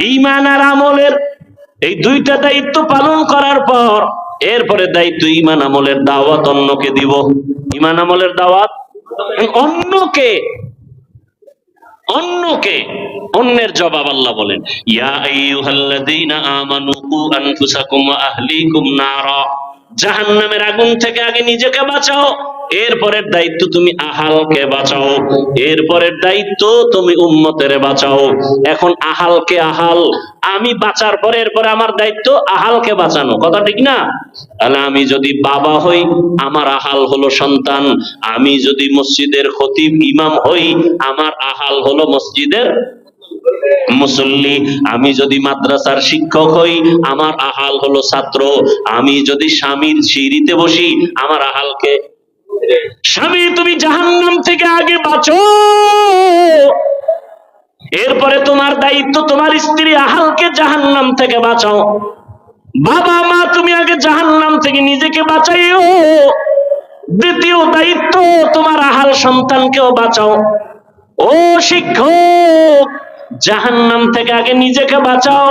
ইমান আর আমলের এই দুইটা দায়িত্ব পালন করার পর এরপরে দায়িত্ব ইমান আমলের দাওয়াত অন্যকে দিব। ইমান আমলের দাওয়াত অন্যকে অন্যকে, অন্যের জবাব আল্লাহ বলেন, ইয়া আইয়ুহাল্লাযীনা আমানু কু ওয়া আহলিকুম নারা। জাহান্নামের আগুন থেকে আগে নিজেকে বাঁচাও, এরপরের দায়িত্ব তুমি আহালকে বাঁচাও, এরপরের দায়িত্ব তুমি উম্মতের বাঁচাও। এখন আহালকে আহাল, আমি বাঁচার পরে এরপরে আমার দায়িত্ব আহালকে বাঁচানো। কথা ঠিক না? তাহলে আমি যদি বাবা হই, আমার আহাল হলো সন্তান। আমি যদি মসজিদের খতিব ইমাম হই, আমার আহাল হলো মসজিদের মুসল্লি আমি যদি মাদ্রাসার শিক্ষক হই, আমার আহাল হলো ছাত্র। আমি যদি স্বামীর সিঁড়িতে বসি, আমার আহালকে স্বামী, তুমি জাহান্নাম থেকে আগে বাঁচো। এরপরে তোমার দায়িত্ব, তোমার স্ত্রী আহালকে জাহান্নাম থেকে বাঁচাও। বাবা, মা, তুমি আগে জাহান্নাম থেকে নিজেকে বাঁচাইও। দ্বিতীয় দায়িত্ব, তোমার আহাল সন্তানকেও বাঁচাও। ও শিক্ষক জাহান্নাম থেকে আগে নিজেকে বাঁচাও,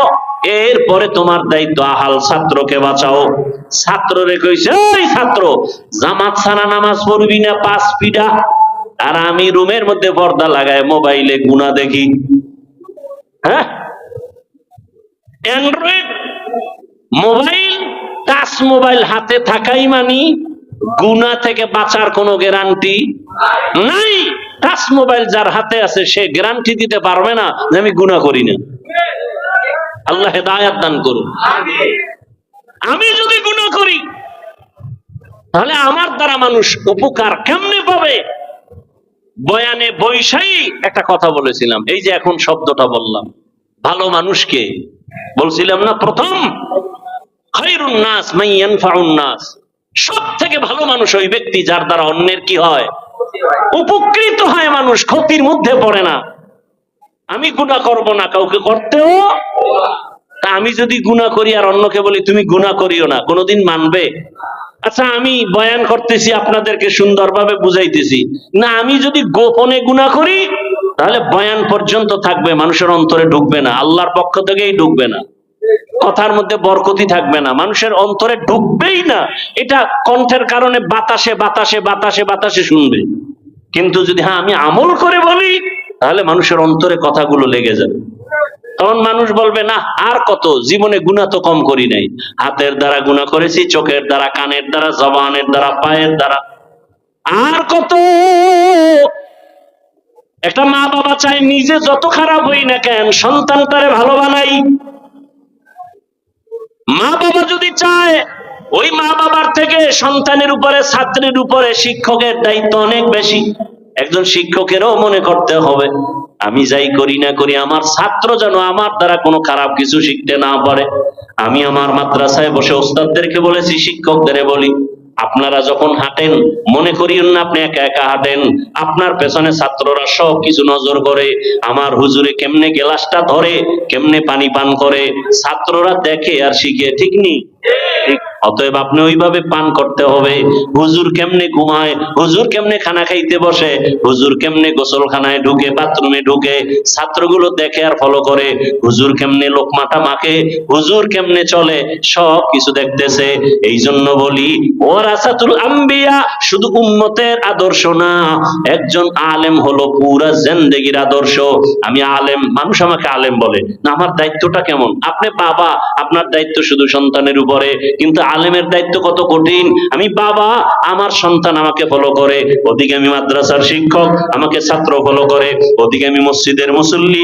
এরপরে তোমার দায়িত্ব। আহাল ছাত্রকে বাঁচাও। ছাত্র কইছে ওই ছাত্র, জামাত সারা নামাজ পড়বি না, পাঁচ পিডা আর আমি রুমের মধ্যে পর্দা লাগায়, মোবাইলে গুণা দেখি। হ্যাঁ? মোবাইল, টাচ মোবাইল হাতে থাকাই মানি গুনা থেকে বাঁচার কোনো গ্যারান্টি নাই। টাচ মোবাইল যার হাতে আছে, সে গ্যারান্টি দিতে পারবে না যে আমি গুণা করি না। আল্লাহ হেদায়াত দান করুন। আমি যদি গুণা করি, তাহলে আমার দ্বারা মানুষ উপকার কেমনে পাবে? বয়ানে বৈশাই একটা কথা বলেছিলাম, এই যে এখন শব্দটা বললাম। ভালো মানুষকে বলছিলাম না, প্রথম নাস সব থেকে ভালো মানুষ ওই ব্যক্তি যার দ্বারা অন্যের কি হয়? উপকৃত হয় মানুষ, ক্ষতির মধ্যে পড়ে না। আমি গুণা করব না, কাউকে করতেও। তা আমি যদি গুণা করি আর অন্যকে বলি, তুমি গুণা করিও না, কোনোদিন মানবে? আচ্ছা আমি বয়ান করতেছি, আপনাদেরকে সুন্দরভাবে বুঝাইতেছি। না, আমি যদি গোপনে গুণা করি, তাহলে বয়ান পর্যন্ত থাকবে, মানুষের অন্তরে ঢুকবে না, আল্লাহর পক্ষ থেকেই ঢুকবে না। কথার মধ্যে বরকতি থাকবে না। মানুষের অন্তরে ঢুকবেই না। এটা কণ্ঠের কারণে বাতাসে বাতাসে বাতাসে বাতাসে শুনবে। কিন্তু যদি হ্যাঁ আমি আমল করে বলি, তাহলে মানুষের অন্তরে কথাগুলো লেগে যাবে। তখন মানুষ বলবে, না, আর কত? জীবনে গুণা তো কম করি নাই। হাতের দ্বারা গুণা করেছি, চোখের দ্বারা, কানের দ্বারা, জবানের দ্বারা, পায়ের দ্বারা। আর কত? একটা মা বাবা চায়, নিজে যত খারাপ হই না কেন, সন্তান তারে ভালো বানাই। মা বাবা যদি চায়, ওই মা বাবার থেকে সন্তানের উপরে, ছাত্রীর উপরে শিক্ষকের দায়িত্ব অনেক বেশি। একজন শিক্ষকেরও মনে করতে হবে, আমি যাই করি না করি, আমার ছাত্র যেন আমার দ্বারা কোনো খারাপ কিছু শিখতে না পারে। আমি আমার মাদ্রাসায় বসে ওস্তাদদেরকে বলেছি শিক্ষকদের বলি আপনারা যখন হাঁটেন, মনে করিয়েন না আপনি একা একা হাঁটেন, আপনার পেছনে ছাত্ররা সব কিছু নজর করে, আমার হুজুরে কেমনে গেলাসটা ধরে, কেমনে পানি পান করে, ছাত্ররা দেখে আর শিখে, ঠিক নি ঠিক। অতএব আপনি ওইভাবে পান করতে হবে। হুজুর কেমনে ঘুমায়? হুজুর কেমনে খানা খাইতে বসে? হুজুর কেমনে গোসলখানায় ঢুকে, বাথরুমে ঢুকে, ছাত্রগুলো দেখে আর ফলো করে? হুজুর কেমনে লোকমাটা মাখে? হুজুর কেমনে চলে? সব কিছু দেখতেছে। এই জন্য বলি ওরাসাতুল আম্বিয়া, শুধু উম্মতের আদর্শ না, একজন আলেম হলো পুরা জিন্দেগির আদর্শ। আমি আলেম, মানুষ আমাকে আলেম বলে। না, আমার দায়িত্বটা কেমন? আপনি বাবা, আপনার দায়িত্ব শুধু সন্তানের উপরে কিন্তু আলেমের দায়িত্ব কত কঠিন? আমি, বাবা, আমার সন্তান আমাকে ফলো করে। ওদিকে আমি মাদ্রাসার শিক্ষক, আমাকে ছাত্র ফলো করে। ওদিকে আমি মসজিদের মুসল্লি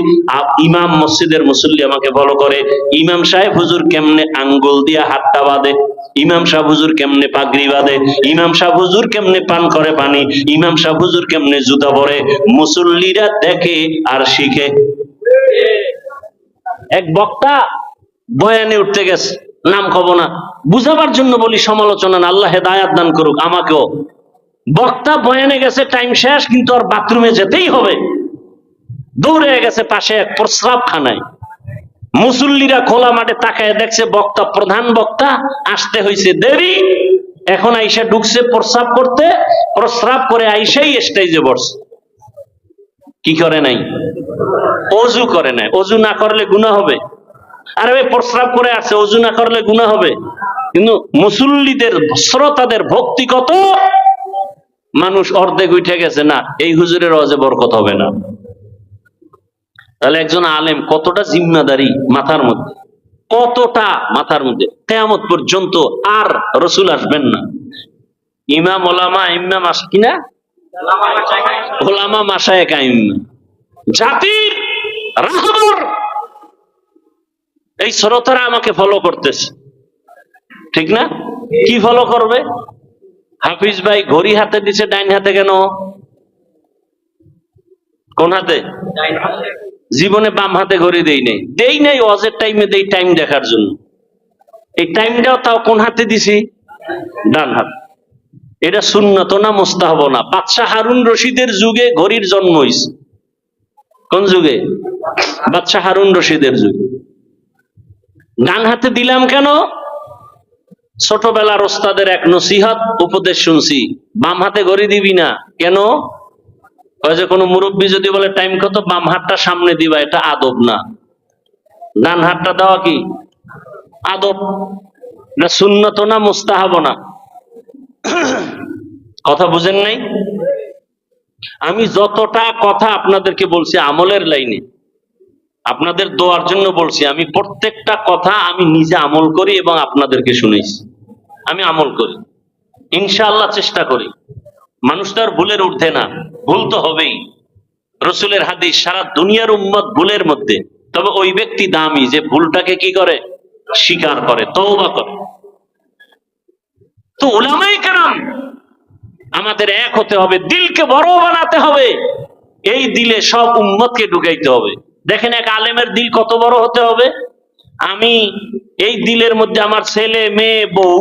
ইমাম মসজিদের মুসল্লি আমাকে ফলো করে। ইমাম সাহেব হুজুর কেমনে আঙ্গুল দিয়া হাতটা বাঁধে? ইমাম সাহেব হুজুর কেমনে পাগড়ি বাঁধে? ইমাম সাহেব হুজুর কেমনে পান করে পানি? ইমাম সাহেব হুজুর কেমনে জুতা পরে? মুসল্লিরা দেখে আর শিখে। এক বক্তা বয়ানে উঠতে গেছে। নাম কব না। বুঝাবার জন্য বলি, সমালোচনা না, আল্লাহ হেদায়াত দান করুক আমাকেও। বক্তা বয়ানে গেছে টাইম শেষ, কিন্তু আর বাথরুমে যেতেই হবে। দৌড়ে গেছে পাশে এক প্রস্রাব খানায় মুসল্লিরা খোলা মাঠে তাকায় দেখছে বক্তা, প্রধান বক্তা, আসতে হয়েছে দেরি। এখন আইসা ঢুকছে প্রস্রাব করতে, প্রস্রাব করে আইসাই স্টেজে বসছে। কি করে নাই? অজু করে নাই। অজু না করলে গুণা হবে। আরে ভাই প্রস্রাব করে আছে, অজু না করলে গুণা হবে। কিন্তু মুসল্লিদের শ্রোতাদের ভক্তি কত? মানুষ অর্ধেক উঠে গেছে, না, এই হুজুরের অজে বরকত হবে না। তাহলে একজন আলেম কতটা জিম্মাদারি মাথার মধ্যে? কতটা মাথার মধ্যে? কেয়ামত পর্যন্ত আর রসুল আসবেন না। ইমাম, ওলামা, ইমাম আস কিনা ওলামা মাসায় কাইম জাতির রাহবর এই শ্রোতারা আমাকে ফলো করতেছে। ঠিক না? কি ফলো করবে? হাফিজ ভাই ঘড়ি হাতে দিছে, ডাইন হাতে কেন? কোন হাতে? জীবনে বাম হাতে ঘড়ি দেই নাই। দেই নাই অজের টাইমে দেই টাইম দেখার জন্য। এই টাইমটাও তাও কোন হাতে দিছি? ডান হাত। এটা সুন্নত না মোস্তাহব না? বাদশাহ হারুন রশিদের যুগে ঘড়ির জন্ম হয়েছে কোন যুগে? বাদশাহ হারুন রশিদের যুগে। ডান হাতে দিলাম কেন? ছোটবেলার ওস্তাদের এক নসিহত, উপদেশ শুনছি। বাম হাতে ঘড়ি দিবি না। কেন? যে কোনো মুরব্বী যদি বলে, টাইম কত? বাম হাতটা সামনে দিবা, এটা আদব না। ডান হাতটা দেওয়া কি? আদব। এটা সুন্নত না মুস্তাহাব না? কথা বুঝেন নাই? আমি যতটা কথা আপনাদেরকে বলছি আমলের লাইনে আপনাদের দোয়ার জন্য বলছি, আমি প্রত্যেকটা কথা আমি নিজে আমল করি এবং আপনাদেরকে শুনেছি আমি আমল করি। ইনশাআল্লাহ চেষ্টা করি। মানুষ তো আর ভুলের ঊর্ধ্বে না। ভুল তো হবেই। রসুলের হাদিস, সারা দুনিয়ার উম্মত ভুলের মধ্যে। তবে ওই ব্যক্তি দামি যে ভুলটাকে কি করে? স্বীকার করে, তওবা করে। তো ওলামাই কারাম, আমাদের এক হতে হবে, দিলকে বড় বানাতে হবে। এই দিলে সব উম্মতকে ঢুকাইতে হবে। দেখেন এক আলেমের দিল কত বড় হতে হবে? আমি এই দিলের মধ্যে আমার ছেলে, মেয়ে, বউ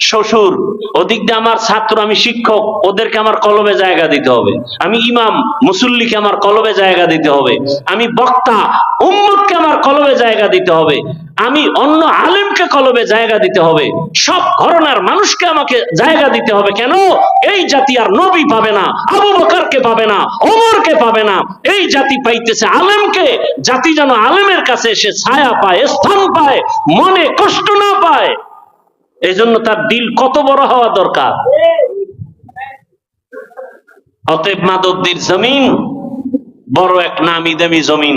শ্বশুর, ওদিক দিয়ে আমার ছাত্র, আমি শিক্ষক, ওদেরকে আমার কলবে জায়গা দিতে হবে। আমি ইমাম, মুসল্লিকে আমার কলবে জায়গা দিতে হবে। আমি বক্তা, উম্মতকে আমার কলবে জায়গা দিতে হবে। আমি অন্য আলেমকে কলবে জায়গা দিতে হবে। সব ঘরনার মানুষকে আমাকে জায়গা দিতে হবে। কেন? এই জাতি আর নবী পাবে না, আবু বকরকে পাবে না, ওমরকে পাবে না। এই জাতি পাইতেছে আলেমকে। জাতি যেন আলেমের কাছে এসে ছায়া পায়, স্থান পায়, মনে কষ্ট না পায়। এই জন্য তার দিল কত বড় হওয়া দরকার। অতএব মাদবদির জমিন, বড় এক নামি দামি জমিন।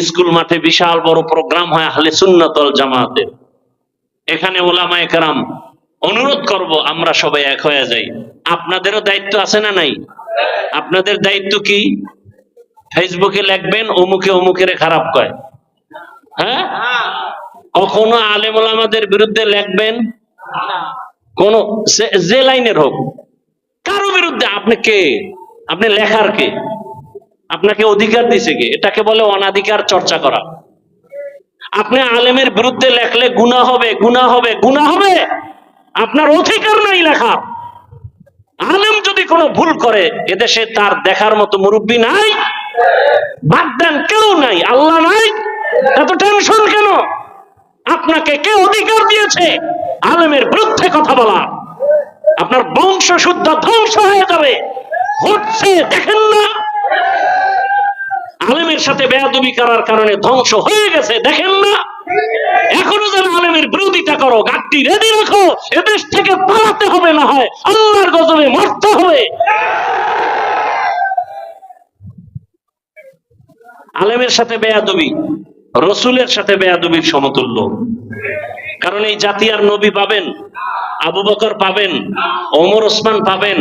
স্কুল মাঠে বিশাল বড় প্রোগ্রাম হয় আহলে সুন্নতল জামাতের। এখানে ওলামায়ে কেরাম অনুরোধ করব আমরা সবাই এক হয়ে যাই। আপনাদেরও দায়িত্ব আছে না নাই? আপনাদের দায়িত্ব কি? ফেসবুকে লিখবেন, অমুকে অমুকের খারাপ কয়। হ্যাঁ? কখনো আলেম ওলামাদের বিরুদ্ধে লিখবেন কোন যে- লাইনের হোক, কারও বিরুদ্ধে আপনি কে? আপনি লেখার কে? আপনাকে অধিকার দিছে কে? এটাকে বলে অনাধিকার চর্চা করা। আপনি আলেমের বিরুদ্ধে লেখলে গুণা হবে গুণা হবে গুণা হবে। আপনার অধিকার নাই লেখা। আলেম যদি কোনো ভুল করে, এদেশে তার দেখার মতো মুরব্বী নাই বাদ দেন কেউ নাই, আল্লাহ নাই, এত টেনশন কেন? আপনাকে কে অধিকার দিয়েছে? আলেমের বিরুদ্ধে কথা বলা। আপনার বংশ শুদ্ধ ধ্বংস হয়ে যাবে। হচ্ছে দেখেন না। আলেমের সাথে বেয়াদবি করার কারণে ধ্বংস হয়ে গেছে, দেখেন না। এখনও যেন আলেমের বিরোধিতা করো গাড়ি রেডি রাখো এদেশ থেকে পালাতে হবে না হয়, আল্লাহর গজবে মরতে হবে। আলেমের সাথে বেয়াদবি রসুলের সাথে বেয়াদবির সমতুল্য। কারণ এই জাতি আর নবী পাবেন, আবু বকর পাবেন, ওমর ওসমান পাবেন,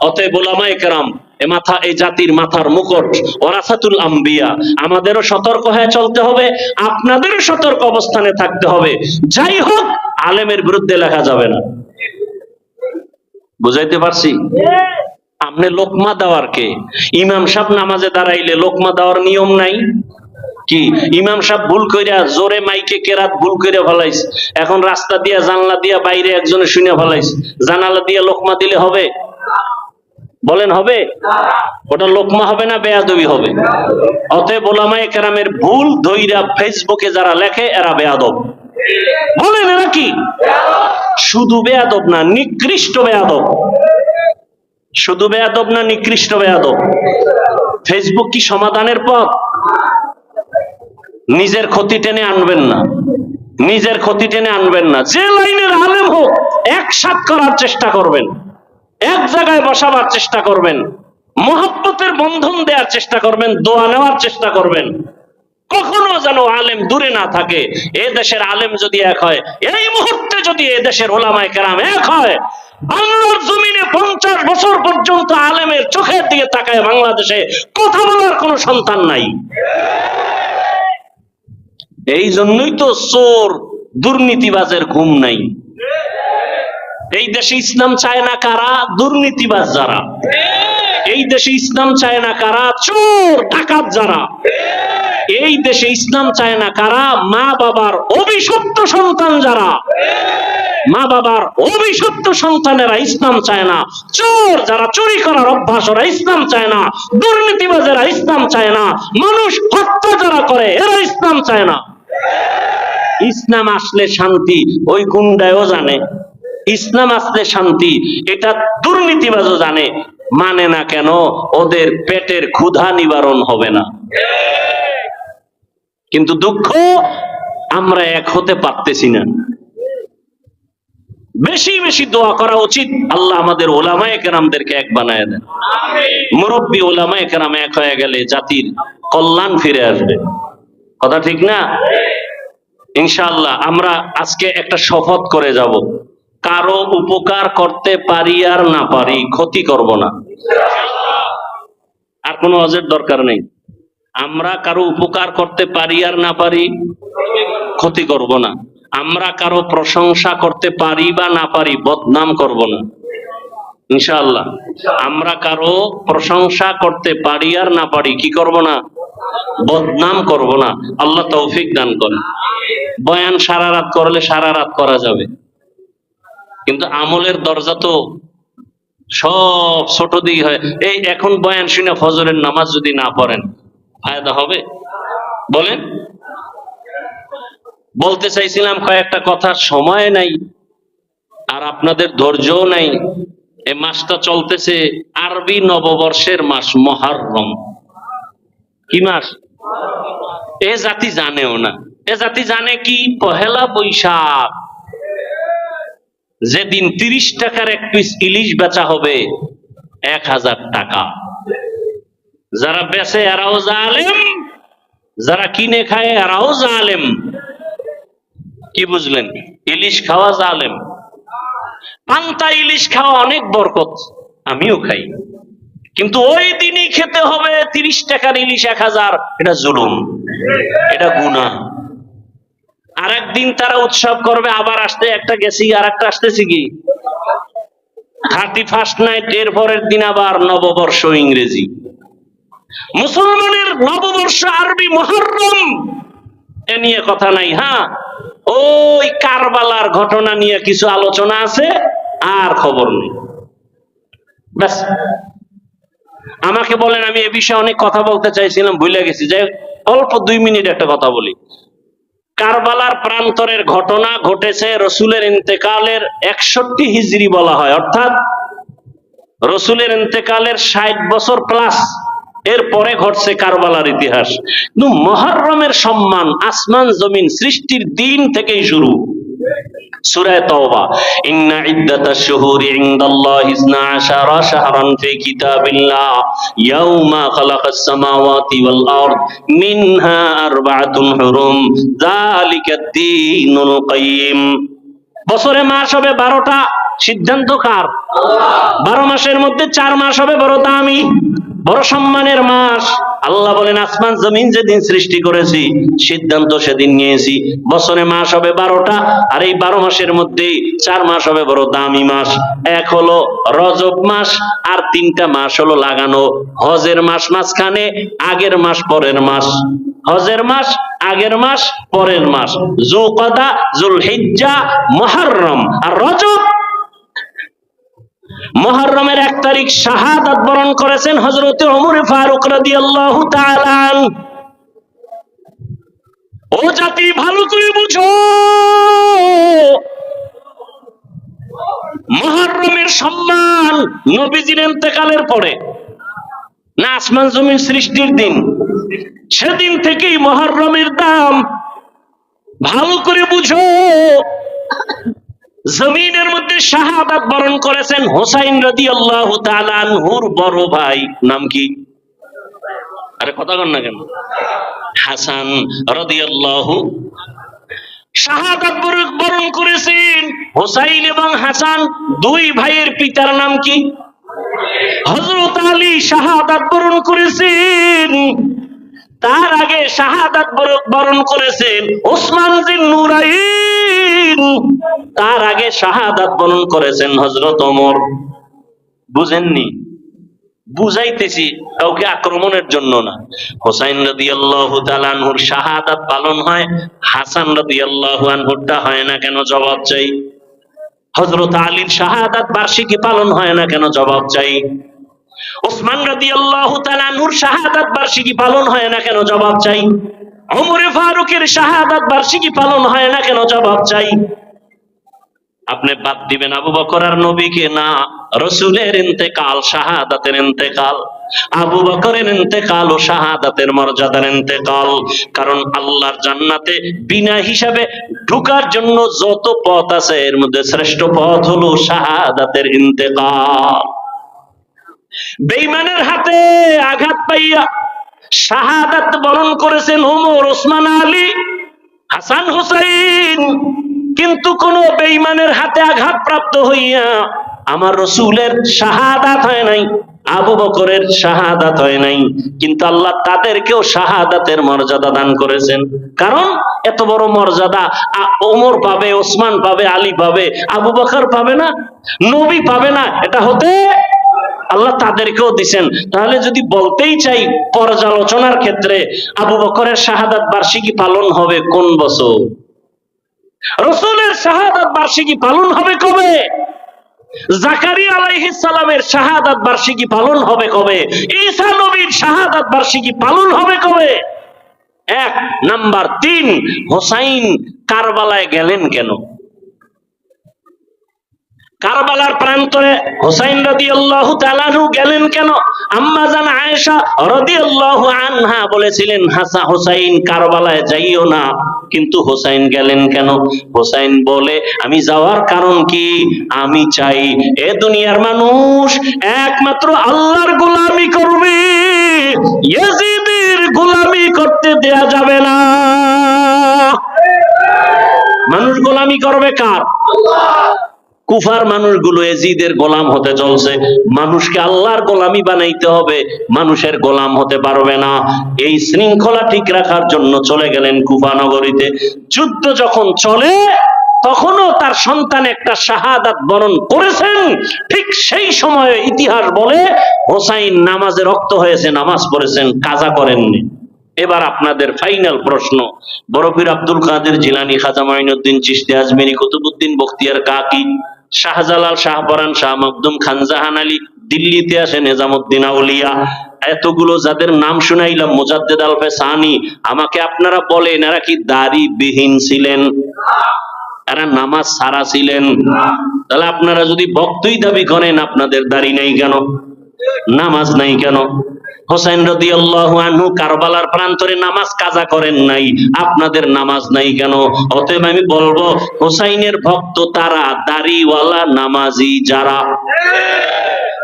অতএব ওলামায়ে কেরাম, এ মাথা, এই জাতির মাথার মুকুট, ওরাসাতুল আম্বিয়া, আমাদেরও সতর্ক হয়ে চলতে হবে, আপনাদেরও সতর্ক অবস্থানে থাকতে হবে। যাই হোক, আলেমের বিরুদ্ধে লেখা যাবে না। বুঝাইতে পারছি? আপনি লোকমা দেওয়ার কে? ইমাম সাহেব নামাজে দাঁড়াইলে লোকমা দেওয়ার নিয়ম নাই? কি? ইমাম সাহেব ভুল কইরা জোরে মাইকে কেরাত ভুল কইরা ফলাইছে। এখন রাস্তা দিয়া জানলা দিয়া বাইরে একজনে শুনে ফলাইছে। জানালা দিয়া লোকমা দিলে হবে? বলেন হবে? ওটা লোকমা হবে না বেয়াদবি হবে? অতএব ওলামায়ে কেরামের ভুল ধইরা ফেসবুকে যারা লেখে এরা বেয়াদব। বলেন এরা কি? শুধু বেয়াদব না নিকৃষ্ট বেয়াদব। শুধু বেয়াদব না নিকৃষ্ট বেয়াদব? ফেসবুক কি সমাধানের পথ? নিজের ক্ষতি টেনে আনবেন না। নিজের ক্ষতি টেনে আনবেন না। যে লাইনের আলেম হোক, একসাথ করার চেষ্টা করবেন। এক জায়গায় বসাবার চেষ্টা করবেন। মহব্বতের বন্ধন দেওয়ার চেষ্টা করবেন, দোয়া নেওয়ার চেষ্টা করবেন। কখনো যেন আলেম দূরে না থাকে। এ দেশের আলেম যদি এক হয়, এই মুহূর্তে যদি এ দেশের ওলামায় কেরাম এক হয়, বাংলার জমিনে পঞ্চাশ বছর পর্যন্ত আলেমের চোখের দিকে তাকায় বাংলাদেশে কথা বলার কোনো সন্তান নাই। এই জন্যই তো চোর, দুর্নীতিবাজের ঘুম নাই। এই দেশে ইসলাম চায় না কারা? দুর্নীতিবাজ যারা। এই দেশে ইসলাম চায় না কারা? চোর, ডাকাত যারা। এই দেশে ইসলাম চায় না কারা? মা বাবার অভিশপ্ত সন্তান যারা। মা বাবার অভিশপ্ত সন্তানেরা ইসলাম চায় না। চোর যারা চুরি করার অভ্যাস, ওরা ইসলাম চায় না। দুর্নীতিবাজেরা ইসলাম চায় না। মানুষ হত্যা যারা করে, এরা ইসলাম চায় না। ইসলাম আসলে শান্তি ওই গুন্ডায়ও জানে। ইসলাম আসলে শান্তি এটা দুর্নীতিবাজও জানে। মানে না কেন ওদের পেটের ক্ষুধা নিবারণ হবে না। কিন্তু দুঃখ আমরা এক হতে পারতেছি না। বেশি বেশি দোয়া করা উচিত। আল্লাহ আমাদের ওলামায়ে কেরামদেরকে এক বানায় দেন। মুরব্বী ওলামায়ে কেরাম এক হয়ে গেলে জাতির কল্যাণ ফিরে আসবে। কথা ঠিক না? ইনশাআল্লাহ আমরা আজকে একটা শপথ করে যাব। কারও উপকার করতে পারি আর না পারি, ক্ষতি করব না। আর কোনো অজের দরকার নেই। আমরা কারও উপকার করতে পারি আর না পারি, ক্ষতি করব না। আমরা কারও প্রশংসা করতে পারি বা না পারি, বদনাম করব না। ইনশাআল্লাহ। আমরা কারও প্রশংসা করতে পারি আর না পারি, কি করব না? বদনাম করব না। আল্লাহ তৌফিক দান করেন। বয়ান সারা রাত করলে সারা রাত করা যাবে। কিন্তু আমলের দরজা তো সব ছোট দিকে হয়। এই এখন বয়ান শুনে ফজরের নামাজ যদি না পড়েন, ফায়দা হবে? বলেন। বলতে চাইছিলাম কয়েকটা কথা, সময় নাই আর আপনাদের ধৈর্যও নাই। এই মাসটা চলতেছে আরবি নববর্ষের মাস, মহারম। কি মাস এ জাতি জানেও না। এ জাতি জানে কি? পহেলা বৈশাখ। যেদিন তিরিশ টাকার এক পিস ইলিশ বেচা হবে, এক হাজার টাকা। যারা বেচে এরাও জালেম, যারা কিনে খায় এরাও জালেম। কি বুঝলেন? ইলিশ খাওয়া জালেম। পান্তা ইলিশ খাওয়া অনেক বরকত, আমিও খাই। কিন্তু ওই দিনই খেতে হবে তিরিশ টাকার ইলিশ এক হাজার। এটা জুলুম। এটা গুণা আর একদিন তারা উৎসব করবে, আবার আসতে একটা গেছি আর একটা আসতেছি কি? থার্টি ফার্স্ট নাইট এর পরের দিন আবার নববর্ষ ইংরেজি। মুসলমানের নববর্ষ আরবি মহরম। এ নিয়ে কথা নাই হ্যাঁ? ওই কারবালার ঘটনা নিয়ে কিছু আলোচনা আছে, আর খবর নেই। ব্যাস। আমাকে বলেন, আমি এ বিষয়ে অনেক কথা বলতে চাইছিলাম, ভুলে গেছি। যে অল্প দুই মিনিট একটা কথা বলি। কারবালার প্রান্তরের ঘটনা ঘটেছে রসুলের ইন্তেকালের একষট্টি হিজড়ি বলা হয়। অর্থাৎ রসুলের ইন্তেকালের ষাট বছর প্লাস এর পরে ঘটছে কারবালার ইতিহাস। মহরমের সম্মান, আসমান, জমিন, সৃষ্টির দিন থেকেই শুরু। সূরা তওবা। ইন্না ইদ্দাতাশ শুহুরি ইনদাল্লাহি 12 শাহরান ফি কিতাবিল্লাহ। ইয়াউমা খালাকাস সামাওয়াতি ওয়াল আরদ। মিনহা আরবাআতুন হুরুম। যালিকাদ দীনুল কাইয়্যিম বছরে মাস হবে 12টা সিদ্ধান্ত কার? বারো মাসের মধ্যে চার মাস হবে, বড় দামি, বড় সম্মানের মাস। আল্লাহ বলেন, আসমান, জমিন যেদিন সৃষ্টি করেছি, সিদ্ধান্ত সেদিন নিয়েছি। বছরে মাস হবে বারোটা, আর এই বারো মাসের মধ্যে চার মাস হবে বড় দামি মাস। এক হলো রজব মাস, আর তিনটা মাস হলো লাগানো। হজের মাস মাঝখানে, আগের মাস, পরের মাস। হজের মাস, আগের মাস, পরের মাস। জুকদা জুল হিজ্জা মহরম। আর রজব মহরমের এক তারিখ শাহাদাত বরণ করেছেন হজরত ওমর ফারুক তাআলা আন। ও জাতি, ভালো করে বুঝো। মহরমের সম্মান নবীজির ইন্তেকালের পরে, না আসমান জমিন সৃষ্টির দিন। সেদিন থেকেই মহরমের দাম, ভালো করে বুঝো। জমিনের মধ্যে শাহাদাত বরণ করেছেন হোসাইন রদি আল্লাহ হুর বড় ভাই। নাম কি? আরে কথা কন না কেন? হাসান রদি আল্লাহ শাহাদাত বরণ- করেছেন হোসাইন এবং হাসান। দুই ভাইয়ের পিতার নাম কি? হজরত আলী শাহাদাত বরণ করেছেন। তার আগে শাহাদাত বর- বরণ করেছেন ওসমান জিন নুরাইন তার আগে শাহাদাত বরণ করেছেন হজরত ওমর। বুঝেননি? বুঝাইতেছি, কাউকে আক্রমণের জন্য না। হোসাইন রদি আল্লাহ তালানহুর শাহাদাত পালন হয়, হাসান রদি আল্লাহ হয় না কেন জবাব চাই? হজরত আলীর শাহাদাত বার্ষিকী পালন হয় না কেন জবাব চাই? ওসমান রাদি আল্লাহ তালানুর শাহাদাত বার্ষিকী পালন হয় না কেন? জবাব চাই। ওমরে ফারুকের শাহাদাত বার্ষিকী পালন হয় না কেন? জবাব চাই। আপনি বাদ দিবেন আবু বকর আর নবীকে? না, রসুলের ইন্তেকাল, শাহাদাতের ইন্তেকাল, আবু বকরের ইন্তেকাল ও শাহাদাতের মর্যাদার ইন্তেকাল। কারণ আল্লাহর জান্নাতে বিনা হিসাবে ঢুকার জন্য যত পথ আছে, এর মধ্যে শ্রেষ্ঠ পথ হলো শাহাদাতের ইন্তেকাল। বেইমানের হাতে আঘাত পাইয়া শাহাদাত বরণ করেছেন ওমর ওসমান আলী, হাসান হুসাইন। কিন্তু কোন বেইমানের হাতে আঘাত প্রাপ্ত হইয়া আমার রসুলের শাহাদাত হয় নাই, আবু বকরের শাহাদাত হয় নাই। কিন্তু আল্লাহ তাদেরকেও শাহাদাতের মর্যাদা দান করেছেন। কারণ এত বড় মর্যাদা ওমর পাবে, ওসমান পাবে, আলী পাবে, আবু বকর পাবে না, নবী পাবে না, এটা হতে আল্লাহ তাদেরকেও দিছেন। তাহলে যদি বলতেই চাই পর্যালোচনার ক্ষেত্রে আবু বকরের শাহাদাত বার্ষিকী পালন হবে কোন বছর? রসুলের শাহাদাত বার্ষিকী পালন হবে কবে? জাকারিয়া আলাইহিস সালামের শাহাদাত বার্ষিকী পালন হবে কবে? ঈসা নবীর শাহাদাত বার্ষিকী পালন হবে কবে? এক, নাম্বার তিন, হোসাইন কারবালায় গেলেন কেন? কারবালার প্রান্তরে হোসাইন রাদিয়াল্লাহু তাআলাহু গেলেন কেন? আম্মা জান আয়েশা রাদিয়াল্লাহু আনহা বলেছিলেন, হাসা হোসাইন, কারবালায় যাইও না। কিন্তু হোসাইন গেলেন কেন? হোসাইন বলে, আমি যাওয়ার কারণ কি? আমি চাই, এ দুনিয়ার মানুষ একমাত্র আল্লাহর গোলামি করবে। ইয়াজিদের গোলামি করতে দেয়া যাবে না। মানুষ গোলামি করবে কার? কুফার মানুষগুলো এজিদের গোলাম হতে চলছে। মানুষকে আল্লাহর গোলামি বানাইতে হবে, মানুষের গোলাম হতে পারবে না। এই শৃঙ্খলা ঠিক রাখার জন্য চলে গেলেন কুফা নগরীতে। যুদ্ধ যখন চলে, তখনও তার সন্তান একটা শাহাদাত বরণ করেছেন। ঠিক সেই সময়ে ইতিহাস বলে হোসাইন নামাজে রক্ত হয়েছে, নামাজ পড়েছেন, কাজা করেননি। এবার আপনাদের ফাইনাল প্রশ্ন। বরফির আব্দুল কাদের জিলানি, খাজা মাইনুদ্দিন চিশতি, আজমেরি কুতুবুদ্দিন বখতিয়ার কাকি শাহজালাল শাহপরান শাহ মখদুম খানজাহান আলী দিল্লিতে আসে নিজামুদ্দিন আউলিয়া। এতগুলো যাদের নাম শুনাইলাম, মুজাদ্দেদ আল ফেসানি, আমাকে আপনারা বলেন, এরা কি দাড়ি বিহীন ছিলেন? এরা নামাজ সারা ছিলেন? তাহলে আপনারা যদি বক্তই দাবি করেন, আপনাদের দাড়ি নাই কেন? নামাজ নাই কেন? হোসেন রদি আল্লাহ আনহু কারবালার প্রান্তরে নামাজ কাজা করেন নাই। আপনাদের নামাজ নাই কেন? অতএব আমি বলব, হোসাইনের ভক্ত তারা দাড়িওয়ালা নামাজি যারা।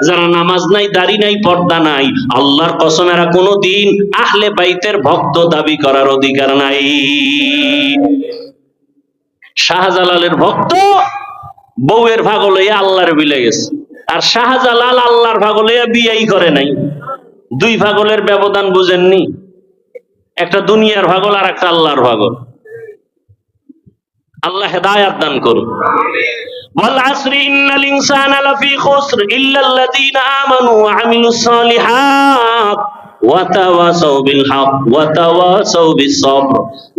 যারা নামাজ নাই, দাড়ি নাই, পর্দা নাই, আল্লাহর কসম এরা কোনোদিন আহলে বাইতের ভক্ত দাবি করার অধিকার নাই। শাহজালালের ভক্ত বউয়ের ভাগ লইয়া আল্লাহর বিলে গেছে। আর শাহজালাল আল্লাহর ভাগলে বিয়াই করে নাই। দুই ভাগলের ব্যবধান বুঝেননি। একটা দুনিয়ার ভাগল আর একটা আল্লাহর ভাগল। আল্লাহ হেদায়াত দান করুন।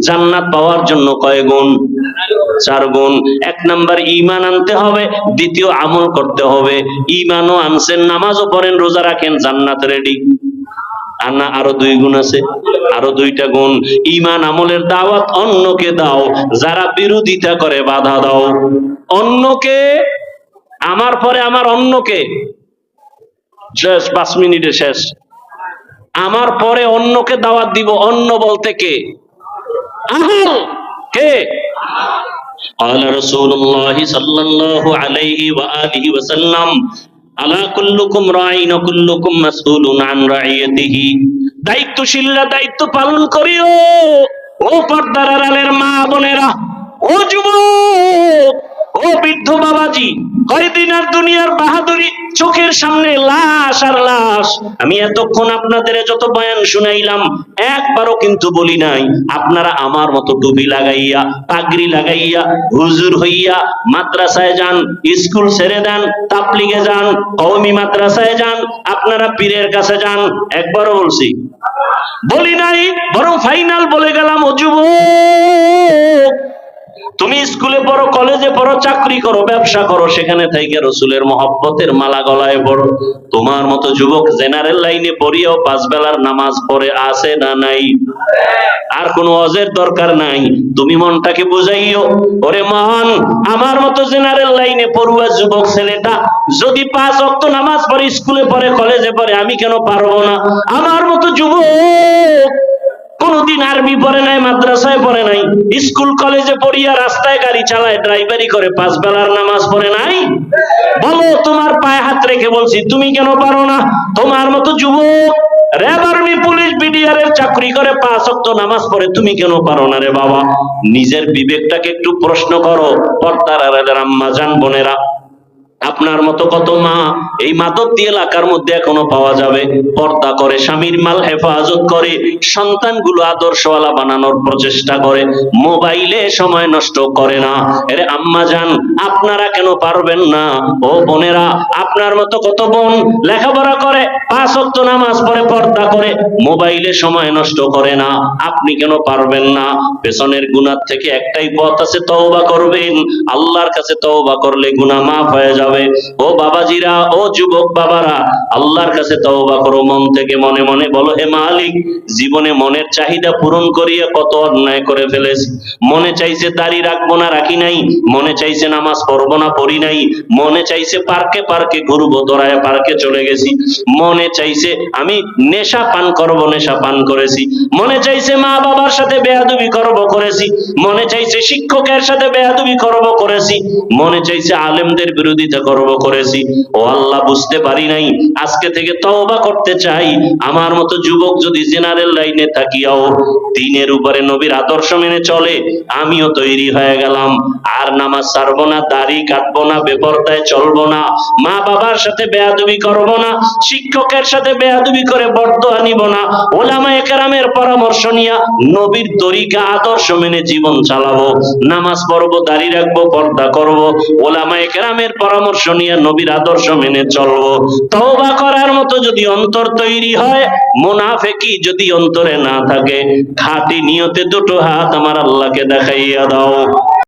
জান্নাত পাওয়ার জন্য কয় গুণ? চার গুণ। এক নাম্বার ইমান আনতে হবে। দ্বিতীয়, আমল করতে হবে। ঈমানও আনছেন, নামাজও পড়েন, রোজা রাখেন জান্নাত রেডি আর না, আরও দুই গুণ আছে। আরও দুইটা গুণ। ইমান আমলের দাওয়াত, অন্যকে দাও। যারা বিরোধিতা করে, বাধা দাও। অন্যকে, আমার পরে আমার অন্যকে। শেষ, পাঁচ মিনিটে শেষ। আমার পরে অন্যকে দাওয়াত দিব, অন্য বলতে কে? কে? قال رسول الله صلى الله عليه وآله وسلم আলা কুল্লুকুম রাইন ও কুল্লুকুম মাসউলুন আন রাইয়াতিহি দায়িত্বশীলরা দায়িত্ব পালন করিও ও পর্দার আড়ালের মা বোনেরা ও যুবক ও বৃদ্ধ বাবাজি, কয়দিন আর দুনিয়ার বাহাদুরি চোখের সামনে লাশ আর লাশ। আমি এতক্ষণ আপনাদের যত বয়ান শুনাইলাম, একবারও কিন্তু বলি নাই, আপনারা আমার মতো টুপি লাগাইয়া, পাগড়ি লাগাইয়া, হুজুর হইয়া মাদ্রাসায় যান, স্কুল ছেড়ে দেন তাপলিগে যান, কওমি মাদ্রাসায় যান, আপনারা পীরের কাছে যান, একবারও বলছি। বলি নাই, বরং ফাইনাল বলে গেলাম, ও যুবক তুমি স্কুলে পড়ো, কলেজে পড়ো, চাকরি করো, ব্যবসা করো, সেখানে থেকে রসুলের মহব্বতের মালা গলায় পড়ো তোমার মতো যুবক জেনারেল লাইনে পড়িয়াও পাঁচ বেলার নামাজ পড়ে আসে না নাই? আর কোনো অজের দরকার নাই। তুমি মনটাকে বুঝাইও। ওরে মহান, আমার মতো জেনারেল লাইনে পড়ুয়া যুবক ছেলেটা যদি পাঁচ অক্ত নামাজ পড়ে, স্কুলে পড়ে, কলেজে পড়ে, আমি কেন পারব না? আমার মতো যুবক কোনদিন আর্মি পড়ে নাই, মাদ্রাসায় পড়ে নাই, স্কুল, কলেজে পড়িয়া রাস্তায় গাড়ি চালায়, ড্রাইভারি করে, পাঁচ বেলার নামাজ পড়ে নাই। বলো, তোমার পায়ে হাত রেখে বলছি, তুমি কেন পারো না? তোমার মতো যুবক, র্যাব আর্মি, পুলিশ বিডিআর এর চাকরি করে, পাঁচ অক্ত নামাজ পড়ে, তুমি কেন পারো না রে বাবা? নিজের বিবেকটাকে একটু প্রশ্ন করো, পর্দার আম্মা জান বোনেরা। আপনার মতো কত মা এই মাদকতি এলাকার মধ্যে এখনও পাওয়া যাবে। পর্দা করে, স্বামীর মাল হেফাজত করে, সন্তানগুলো আদর্শওয়ালা বানানোর প্রচেষ্টা করে। মোবাইলে সময় নষ্ট করে না। এরে আম্মা যান, আপনারা কেন পারবেন না? ও বোনেরা, আপনার মতো কত বোন লেখাপড়া করে, পাঁচ অক্ত নামাজ পড়ে, পর্দা করে, মোবাইলে সময় নষ্ট করে না। আপনি কেন পারবেন না? পেছনের গুনার থেকে একটাই পথ আছে, তওবা করবেন। আল্লাহর কাছে তওবা করলে গুনাহ মাফ হয়ে যাবে। ও বাবাজিরা, ও যুবক বাবারা, আল্লাহর কাছে তওবা করো। মন থেকে মনে মনে বলো, হে মালিক, জীবনে মনের চাহিদা পূরণ করিয়া কত অন্যায় করে ফেলেছি। মনে চাইছে দাড়ি রাখব না, রাখি নাই। মনে চাইছে নামাজ পড়ব না, পড়ি নাই। মনে চাইছে পার্কে পার্কে ঘুরবো দৌড়ায় পার্কে চলে গেছি। মনে চাইছে আমি নেশা পান করব, নেশা পান করেছি। মনে চাইছে মা বাবার সাথে বেয়াদবি করব, করেছি। মনে চাইছে শিক্ষকের সাথে বেয়াদবি করব, করেছি। মনে চাইছে আলেমদের বিরোধিতা করব করেছি। ও আল্লাহ, বুঝতে পারি নাই। আজকে থেকে তওবা করতে চাই। আমার মতো যুবক যদি জেনারেল লাইনে থাকিয়াও, দিনের উপরে নবীর আদর্শ মেনে চলে, আমিও তৈরি হয়ে গেলাম। আর নামাজ ছাড়বো না, দাড়ি কাটবো না, বেপরদায় চলবো না মা বাবার সাথে বেয়াদবি করব না, শিক্ষকের সাথে বেয়াদবি করে বর্দ আনিব না ওলামা একরামের পরামর্শ নিয়া নবীর তরিকা, আদর্শ মেনে জীবন চালাবো, নামাজ পড়ব, দাড়ি রাখব, পর্দা করব ওলামা একরামের পরামর্শ নিয়ে নবীর আদর্শ মেনে চলবো। তওবা করার মতো যদি অন্তর তৈরি হয়, মুনাফেকি যদি অন্তরে না থাকে, খাঁটি নিয়তে দুটো হাত আমার আল্লাহকে দেখাইয়া দাও।